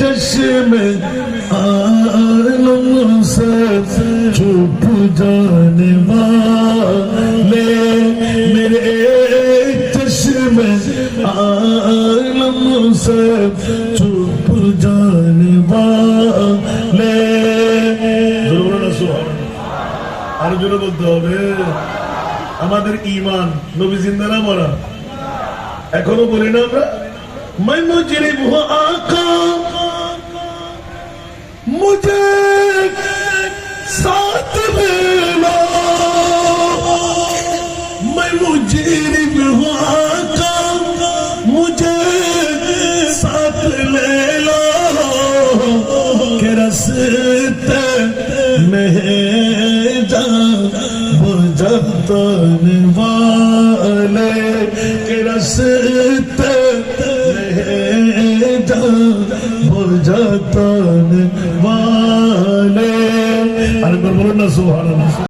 चश्म आलम से चुप जाने वाले मेरे चश्म आलम से चुप जाने वाले জোরে বলো না সুবহানাল্লাহ। আরো জোরে বলতে হবে আমাদের ইমান নবী জিন্দা না মরা এখনো বলি না আমরা मैं मुजरिम हूँ आका। मुझे साथ ले लो मैं मुजरिम हूँ आका। मुझे साथ ले लो के रस्ते में जा बुझतने वाले, के रस्ते बुझतने वाले अरे बोलो ना सुभान